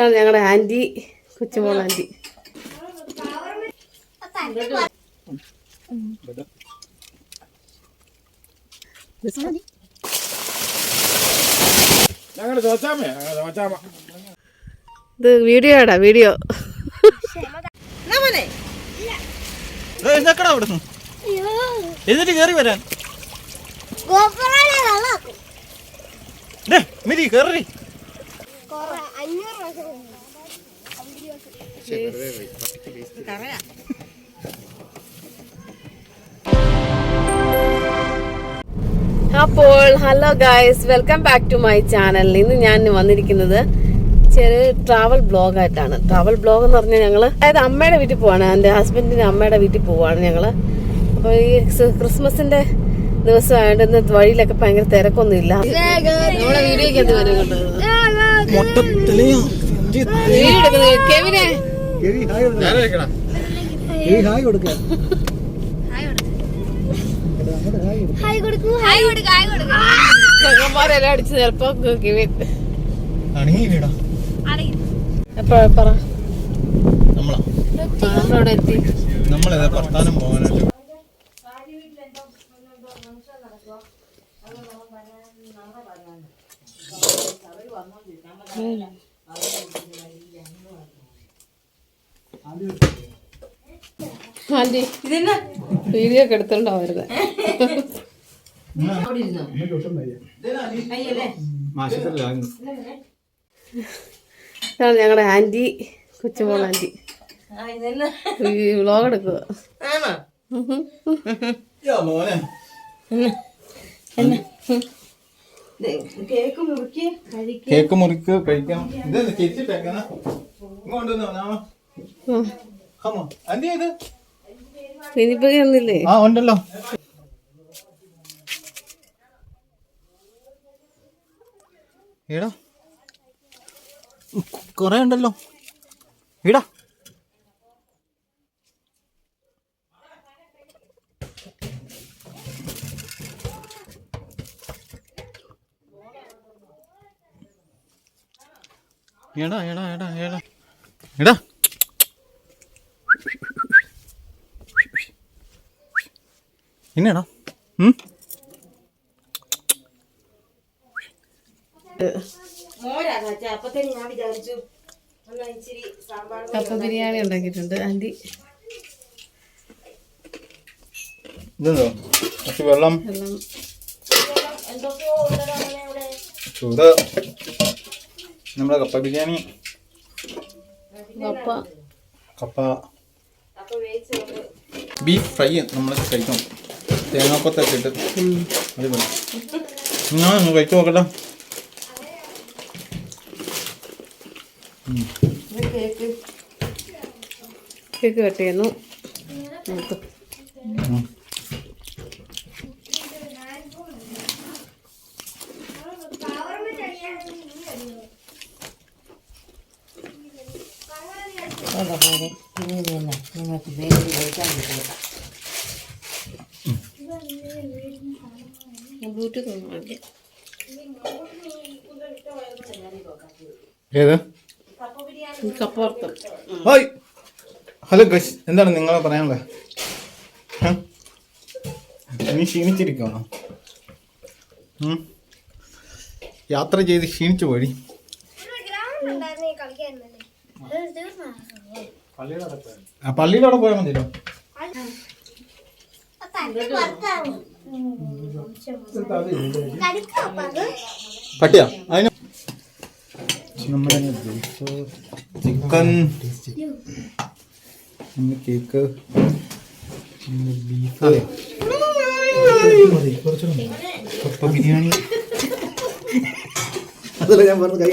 ഇതാണ് ഞങ്ങളുടെ ആന്റി കൊച്ചുമോൾ ആന്റി ഇത് വീഡിയോ ആടാ വീഡിയോ. എന്നിട്ട് കേറി വരാൻ. മിരി കയറി അപ്പോൾ hello guys welcome back to my channel ഇന്ന് ഞാൻ വന്നിരിക്കുന്നത് ചെറിയ ട്രാവൽ ബ്ലോഗായിട്ടാണ് ട്രാവൽ ബ്ലോഗ് എന്ന് പറഞ്ഞാൽ ഞങ്ങൾ അതായത് അമ്മയുടെ വീട്ടിൽ പോവാണ്. എന്റെ ഹസ്ബൻഡിന്റെ അമ്മയുടെ വീട്ടിൽ പോവാണ് ഞങ്ങൾ അപ്പോൾ ഈ ക്രിസ്മസിന്റെ ക്രിസ്മസിന്റെ ദിവസമായിട്ട് ഇന്ന് വഴിയിലൊക്കെ ഭയങ്കര തിരക്കൊന്നും ഇല്ല നമ്മുടെ വീഡിയോയ്ക്ക് എന്ത് വരും കേട്ടോ. ഹായ് കൊടുക്കാം. ചങ്ങന്മാരെല്ലാം അടിച്ച് ചിലപ്പോ പറ. നമ്മളാ. നമ്മളവിടെ എത്തി. നമ്മളേതാ വർത്താനം പോകാനായിട്ട്? ആന്റി വീഡിയോ ഒക്കെ ഇതാണ് ഞങ്ങളുടെ ആന്റി കൊച്ചുമോൾ ആന്റി. ഈ വ്ലോഗ് എടുക്കുക മോനെ. കേക്ക് മുറിക്ക് കഴിക്കാം. ഇത് ഇങ്ങോട്ട് ഒന്നില്ലേ ആ ഉണ്ടല്ലോ. ഈടാ കൊറേ ഉണ്ടല്ലോ. ഇടാ എടാ എടാ എടാ എടാ. എടാ. എന്നാടാ കപ്പ ബിരിയാണി ഉണ്ടാക്കിയിട്ടുണ്ട്. ആന്റി. ഇതെന്തോ? വെള്ളം. ചൂട്. നമ്മുടെ കപ്പ ബിരിയാണി. കപ്പ. കപ്പ. ബീഫ് ഫ്രൈ നമ്മൾ കഴിക്കും. തേങ്ങാക്കൊത്തൊക്കെ ഇട്ട് അടിപൊളി. ഞാൻ ഒന്ന് കഴിച്ചു നോക്കട്ടെ. കേക്ക് കട്ട് ചെയ്യുന്നു. നോക്ക്. ഉം. ബ്ലൂടൂത്ത് ഒന്നും വേണ്ട. ഏത്? ഈ കപ്പ ഏത് ഹായ്. ഹലോ ഗസ് എന്താണ് നിങ്ങൾ പറയാനുള്ളത്? നീ ക്ഷീണിച്ചിരിക്കണോ? യാത്ര ചെയ്ത് ക്ഷീണിച്ചു പോയി. ആ പള്ളിയുടെ അവിടെ പോയാൽ മതിയല്ലോ. പട്ടിയാ? അതിന് നമ്മുടെ ചിക്കൻ കേക്ക്. പിന്നെ ബീഫ്. കപ്പ ബിരിയാണി. അതല്ല ഞാൻ പറഞ്ഞ കൈ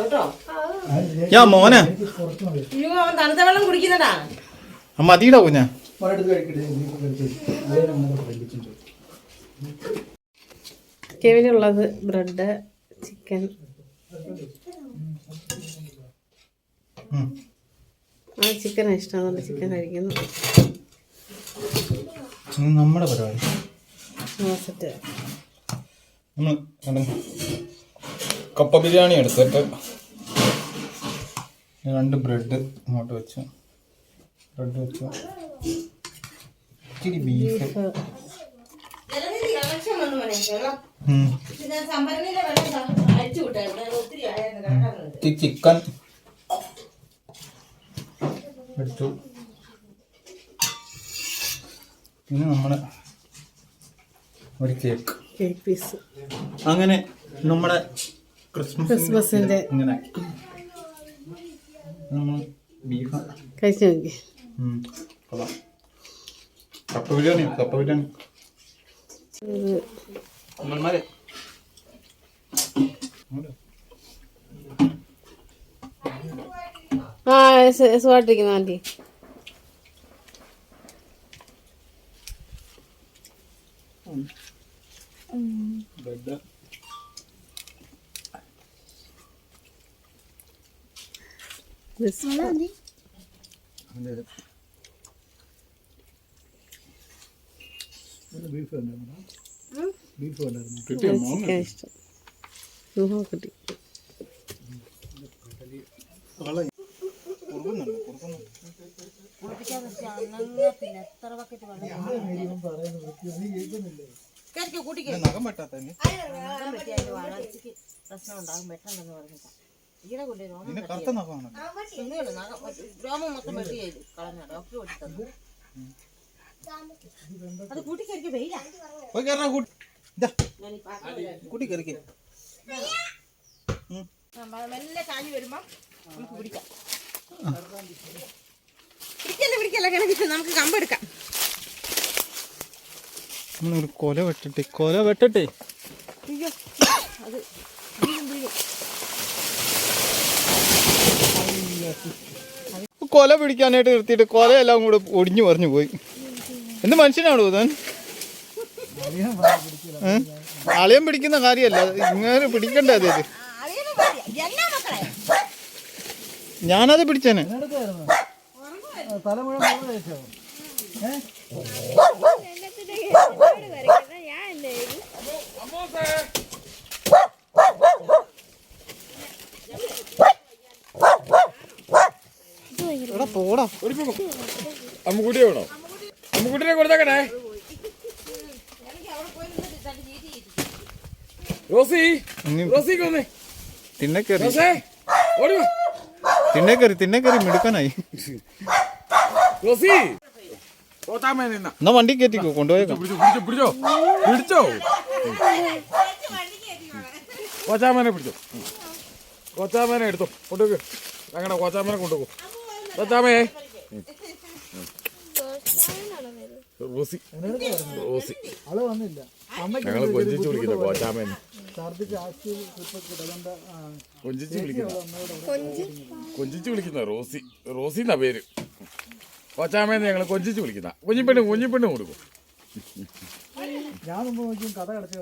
എടുത്ത് യാ മോനെ. തണുത്ത വെള്ളം കുടിക്കുന്നടാ. അമ്മ മതിയിടാ കുഞ്ഞാ. കെവിനുള്ളത് ബ്രെഡ് ചിക്കൻ. ആ ചിക്കൻ ഇഷ്ടമാണ് ചിക്കൻ കഴിക്കുന്നു. ഇത് നമ്മുടെ പരിപാടി. സെറ്റ്. നമ്മൾ? കപ്പ ബിരിയാണി എടുത്തിട്ട് രണ്ട് ബ്രെഡ് ഇങ്ങോട്ട് വെച്ചു. ബ്രെഡ് വെച്ചു. ഇച്ചിരി ബീഫ്. ചിക്കൻ എടുത്തു. പിന്നെ നമ്മുടെ ഒരു കേക്ക്. Cake piece. അങ്ങനെ നമ്മുടെ ക്രിസ്മസിന്റെ ഇങ്ങനെ നമ്മൾ ബീഫ് കഴിച്ചു നോക്കി. ഉം, കൊള്ളാം. കപ്പ ബിരിയാണി കപ്പ ബിരിയാണി. അമ്മമാരെ. ആ സു- സുഖമായിട്ടിരിക്കുന്നു ആന്റി. ബീഫ് ഉണ്ടായിരുന്നു ബീഫ് ഉണ്ടായിരുന്നു കിട്ടിയ മോൻ ചിക്കൻ ഇഷ്ടം ഉം, കിട്ടി കുറുകുന്നുണ്ട് കുറുകുന്നുണ്ട് ഇത് നഖം വെട്ടാത്ത ഇതിന് കറുത്ത നഖമാണ് രോമം മൊത്തം വെട്ടി കളഞ്ഞ. ഡോക്ടർ വെട്ടി തന്നു. അത് കൂട്ടിക്കരിക്ക് വെയില. പോയി കയറാ കൂട്ടി. ഇതാ കൂട്ടി കയറിക്കേ മെല്ലെ കാഞ്ഞു വരുമ്പോ നമുക്ക് പിടിക്കാം പിടിക്കല്ലേ പിടിക്കല്ല കിണക്കിട്ട് നമുക്ക് കമ്പെടുക്കാം നമ്മളൊരു കൊല വെട്ടട്ടെ കൊല വെട്ടട്ടെ. അയ്യോ അത് വീഴും വീഴും. കൊല പിടിക്കാനായിട്ട് നിർത്തിയിട്ട് എല്ലാം കൂടെ ഒടിഞ്ഞു പറഞ്ഞു പോയി. എന്ത് മനുഷ്യനാണോ താൻ അളിയം പിടിക്കുന്ന കാര്യമല്ല. ഇങ്ങനെ പിടിക്കണ്ടേ അതേ? ഞാനത് പിടിച്ചേനെ. തല അമ്മുക്കുട്ടിയെ വേണോ? അമ്മുക്കുട്ടിനെ കൊടുത്തേക്കണേ. റോസി റോസി റോസിക്ക് വന്നേ. തിന്നെ കയറി റോസേ ഓടി മിടുക്കാനായി. റോസി. എന്നാ വണ്ടി കയറ്റിക്കോ കൊണ്ടുപോയോ പിടിച്ചോ പിടിച്ചോ പിടിച്ചോ. പിടിച്ചോ. കോച്ചാമേനെ പിടിച്ചോ. കോച്ചാമേനെ എടുത്തോ കൊണ്ടുപോക്ക്. അങ്ങനെ കോച്ചാമേനെ കൊണ്ടുപോകും കോച്ചാമേ റോസി. റോസി. ഞങ്ങൾ കൊഞ്ചിച്ച് വിളിക്കുന്നു ആ കൊഞ്ചിച്ച് വിളിക്കുന്നു. കൊഞ്ചിച്ച് വിളിക്കുന്ന റോസി. റോസി എന്നാ പേര്. കോച്ചാമേന്ന് ഞങ്ങൾ കൊഞ്ചിച്ച് വിളിക്കുന്ന. കുഞ്ഞിപ്പെണ്ണ് കുഞ്ഞിപ്പെണ്ണ് കൊടുക്കും. ഞാൻ കഥ കടച്ചു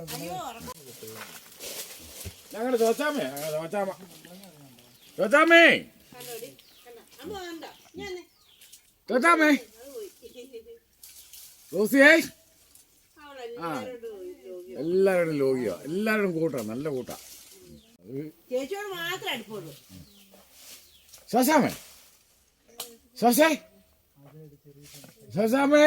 ഞങ്ങളുടെ ചോച്ചാമേ ചോച്ചാമ ചോച്ചാമേ ചോച്ചാമേ റോസിയേ ആ. എല്ലാവരും ലോകിയോ എല്ലാവരും കൂട്ടാ നല്ല കൂട്ടാ. ചേച്ചിയോട് മാത്രം അടുപ്പുള്ളൂ ശശാമേ ശശേ. ശശാമേ.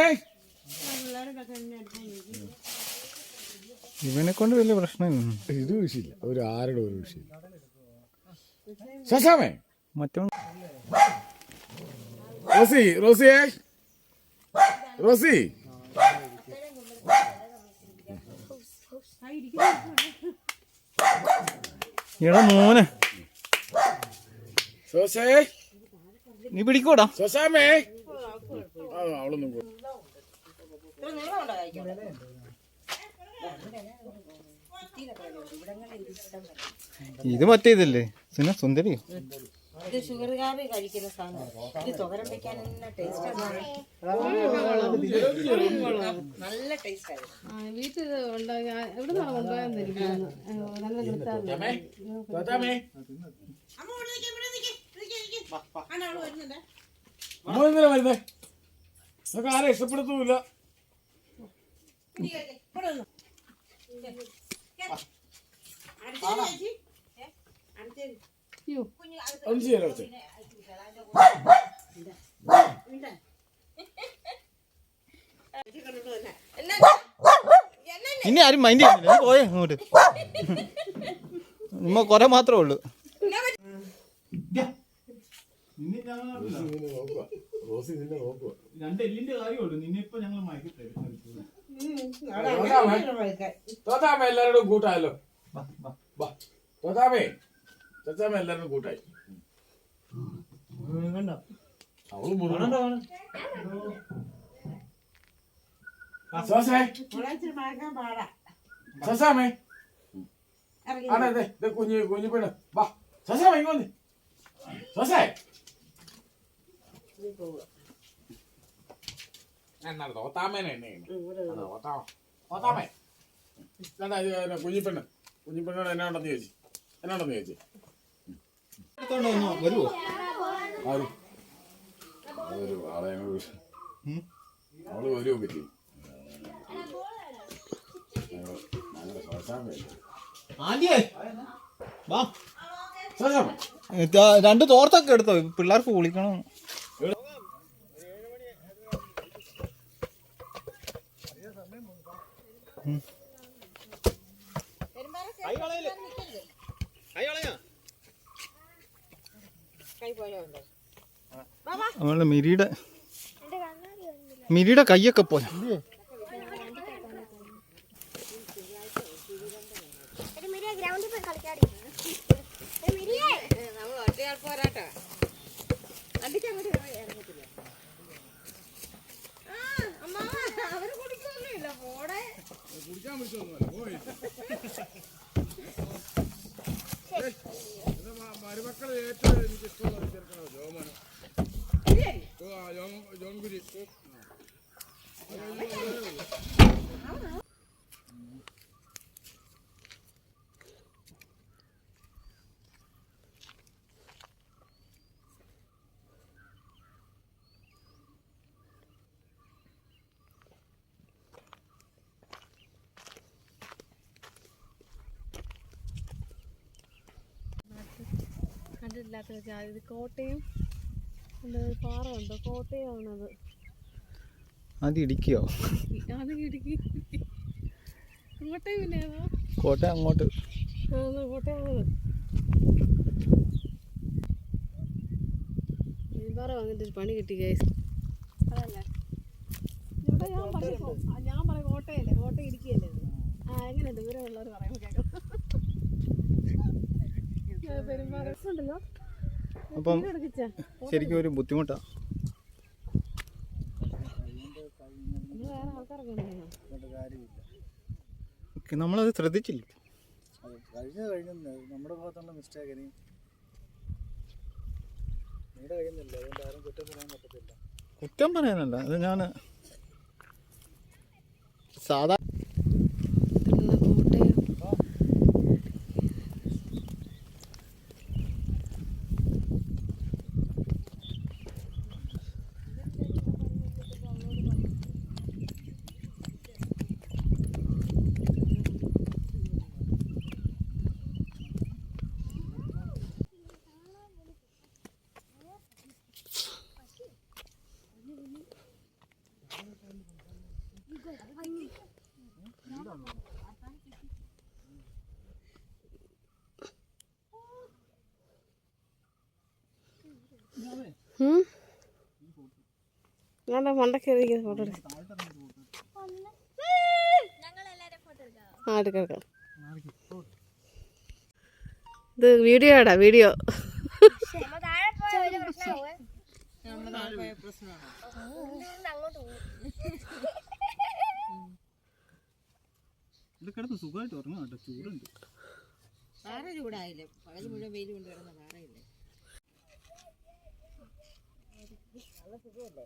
ഇവനെ കൊണ്ട് വലിയ പ്രശ്നമില്ല. ഇത് വിഷയമില്ല. ഒരു ആരുടെ ഒരു വിഷയമില്ല. ശശാമേ. മറ്റോ റോസി റോസിയേ. റോസി. എടാ മോനെ. സോസേ. നീ പിടിക്കോടാ? സോസാമേ. ആ അവളൊന്നും പോ- ഇത് മറ്റേ ഇതല്ലേ പിന്നെ സുന്ദരി. ഇത് ഷുഗറുകാര് കഴിക്കുന്ന സാധനം. ഇത് തുകരം വെക്കാൻ നല്ല ടേസ്റ്റ് നല്ല ടേസ്റ്റ് ആയിരുന്നു. വീട്ടിൽ ഉണ്ടാക്കി എവിടെ നിന്നാണ് കൊണ്ടുപോയാന്ന് എനിക്ക് തോന്നുന്നു. നല്ല എന്തിനാ വരുന്നേ? നിങ്ങൾക്ക് ആരെ ഇഷ്ടപ്പെടുത്തുമില്ല ഇടി കൊഞ്ചി തരാം കൊച്ചേ ഇനി ആരും മൈൻഡ് ചെയ്യുന്നില്ല പോയേ അങ്ങോട്ട് നമ്മ കുറെ മാത്രമേ ഉള്ളൂ രണ്ട് എല്ലിന്റെ കാര്യമുള്ളൂ നിന്നെ ഇപ്പൊ ഞങ്ങൾ മയക്കി തോത്താമ എല്ലാവരോടും കൂട്ടായല്ലോ വാ തോത്താമേ എല്ലാരും കൂട്ടായി. അവൾ മുറുകണം സോസേ. മഴക്കാൻ പാടാ. സസാമേ. ദേ ദേ കുഞ്ഞു കുഞ്ഞു പെണ്ണ്. വാ. സസാമേ ഇങ്ങോട്ട് സോസേ. എന്നാണ് തോത്താമേനെ എന്നെ ഇത് എന്നാ കുഞ്ഞിപ്പെണ്ണ്? കുഞ്ഞിപ്പെണ്ണോട് എന്നാ ഉണ്ടെന്ന് ചോദിച്ചു? എന്നാ ഉണ്ടെന്ന് ചോദിച്ചു? ആരും? ആളെ അവൾ വരുമോ പറ്റി രണ്ട് തോർത്തൊക്കെ എടുത്തോ? പിള്ളേർക്ക് കുളിക്കണം. അവളുടെ മിരിയുടെ മിരിയുടെ കൈയൊക്കെ പോയ ഗ്രൗണ്ടിൽ പോയി. മരുമക്കളെ ഏറ്റവും എനിക്ക് ഇഷ്ടമുള്ള ചെറുക്കണോ ജോമന ജോൺകുരി കണ്ടിട്ടില്ലാത്ത ജാതി ഇത് കോട്ടയം ഉണ്ട്, പാറ ഉണ്ട്? കോട്ടയമാണത്. അത് ഇടിക്കോ അത് ഇടുക്കി. കോട്ടയം കോട്ടയം അങ്ങോട്ട്. കോട്ടയം പാറ വന്നിട്ട് ഒരു പണി കിട്ടി ഗൈസ് അതല്ലേ? ഇവിടെ ഞാൻ പറയും ഞാൻ പറയും കോട്ടയല്ലേ? കോട്ടയം ഇടുക്കിയല്ലേ? ആ എങ്ങനെ ദൂരമുള്ളവർ പറയുമ്പോൾ കേൾക്കാം. അപ്പം എടുക്കിച്ചാ? ശരിക്കും ഒരു ബുദ്ധിമുട്ടാ. ഓക്കെ ആൾക്കാരൊക്കെ ഉണ്ടല്ലോ. ഒക്കെ നമ്മളത് ശ്രദ്ധിച്ചില്ല? അത് കഴിഞ്ഞ കഴിഞ്ഞു നമ്മുടെ ഭാഗത്തുള്ള മിസ്റ്റേക്കിന് നിങ്ങളുടെ കഴിയുന്നില്ല. അതുകൊണ്ട് ആരും കുറ്റം പറയാൻ പറ്റത്തില്ല. കുറ്റം പറയാനല്ല. അത് ഞാൻ സാധാ ഞാൻ ഇരിക്കുന്ന ഫോട്ടോ എടുക്കാം. ആ എടുക്കാം എടുക്കാം. ഇത് വീഡിയോ ആടാ വീഡിയോ. ഇത് കിടന്ന് സുഖമായിട്ട് ഉറങ്ങാം കേട്ടോ ചൂടുണ്ട്. വേറെ ചൂടായില്ലേ? പകൽ മുഴുവൻ വെയിൽ നല്ല സുഖമല്ലേ?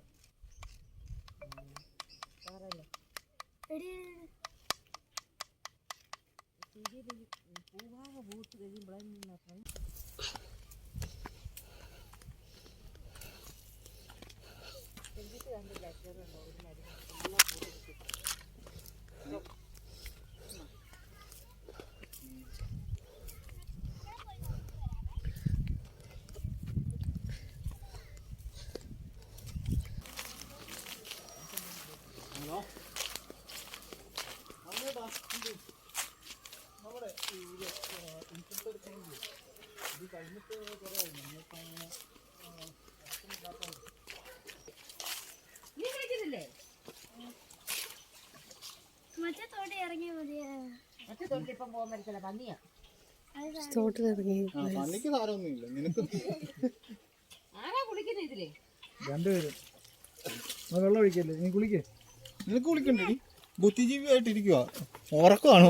പറയല്ലേ പൂവാകെ പൂത്ത് കഴിയുമ്പോഴേ കണ്ടില്ല ചെറുണ്ടോ ഒരു മരുന്ന്. പൂത്ത് കിട്ടി ഇപ്പം പോകാൻ പറ്റത്തില്ല. പന്നിയാ. ആ പന്നിക്ക് നിനക്ക് ആരാ കുളിക്കുന്ന ഇതിൽ? രണ്ടുപേരും. വെള്ളം ഒഴിക്കല്ലേ? നീ കുളിക്കേ. ഇരിക്കുക ഉറക്കമാണോ?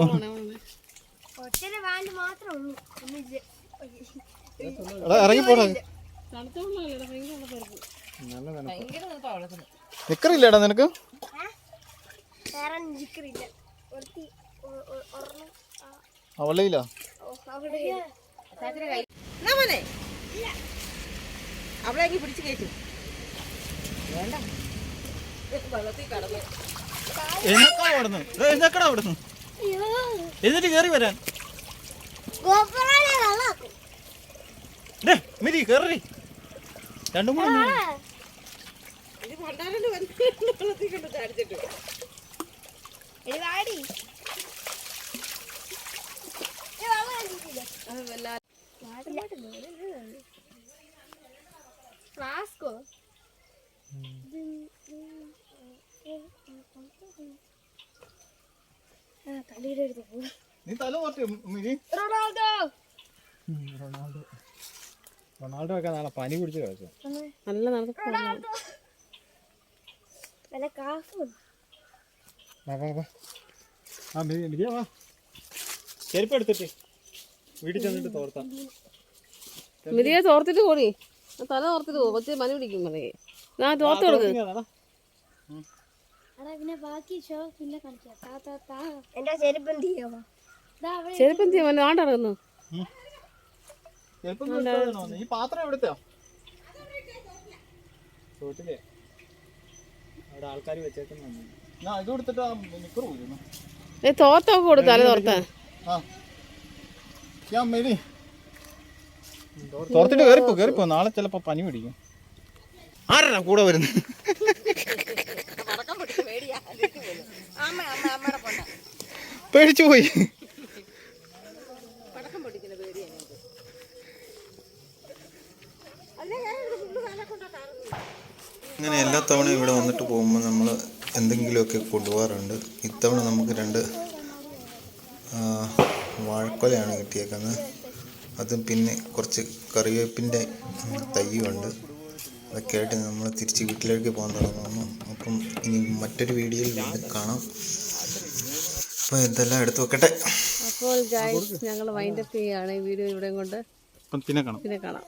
ഇറങ്ങി പോടാ. നിക്കറില്ലേടാ നിനക്ക്? അവളെ അങ്ങ് പിടിച്ച് കയറ്റും. വേണ്ട. വെള്ളത്തിൽ കടന്നു എഴുന്നേക്കാ അവിടുന്ന് എഴുന്നേക്കടാ അവിടുന്ന്? അയ്യോ എന്നിട്ട് കേറി വരാൻ. മിരി കയറി രണ്ടും കൂടെ ഇത് പണ്ടാരണ്ട് വന്ന് വെള്ളത്തിൽ കൊണ്ട് ചാടിച്ചിട്ട്? എടി വാടി. ഫ്ലാസ്കോ? ആ തലയുടെ അടുത്ത് പോകും നീ തല റൊണാൾഡോ! റൊണാൾഡോ. റൊണാൾഡോ ഒക്കെ നാളെ പനി പിടിച്ച് കഴിച്ചു നല്ല വാ. ചെരുപ്പ് എടുത്തിട്ട്. വീട്ടിൽ ചെന്നിട്ട് തോർത്താം. മിരിയെ തോർത്തിട്ട് പോടി. തല തോർത്തിട്ട് പോകും കൊച്ചു മനി പിടിക്കും പറയേ. ഞാൻ തോർത്ത് കൊടുക്ക്. എടാ പിന്നെ ബാക്കി ഷോ പിന്നെ കാണിക്കാം താ താ താ. എന്റെ ചെരുപ്പ് എന്ത് ചെയ്യാൻ ആണ്ടിറങ്ങുന്നു ഈ പാത്രം എവിടുത്തെ അവിടെ ആൾക്കാർ വെച്ചേക്കുന്നു ഞാൻ ഇത് കൊടുത്തിട്ട് ആ നിക്കർ പോയിരുന്നു ഏ തോർത്തൊക്കെ കൊടുത്തു തല തോർത്താൻ. ആ. ഞാൻ മേരി തുറത്തിട്ട് കയറിപ്പോ കയറിപ്പോ നാളെ ചിലപ്പോ പനി പിടിക്കും. ആരാ കൂടെ വരുന്നത് പേടിച്ചു പോയി. അങ്ങനെ എല്ലാ തവണയും ഇവിടെ വന്നിട്ട് പോകുമ്പോൾ നമ്മൾ എന്തെങ്കിലുമൊക്കെ കൊണ്ടുപോകാറുണ്ട്. ഇത്തവണ നമുക്ക് രണ്ട് വാഴക്കൊലയാണ് കിട്ടിയേക്കുന്നത്. അതും പിന്നെ കുറച്ച് കറിവേപ്പിന്റെ തയ്യുണ്ട് അതൊക്കെ ആയിട്ട് നമ്മൾ തിരിച്ച് വീട്ടിലേക്ക് പോകാൻ തുടങ്ങുന്നു. അപ്പം ഇനി മറ്റൊരു വീഡിയോയിൽ വീണ്ടും കാണാം. അപ്പോൾ ഇതെല്ലാം എടുത്തു വെക്കട്ടെ. അപ്പോൾ ഞങ്ങൾ വൈൻഡപ്പ് ചെയ്യുകയാണ്. ഈ വീഡിയോ ഇവിടെ കൊണ്ട് പിന്നെ കാണാം. പിന്നെ കാണാം.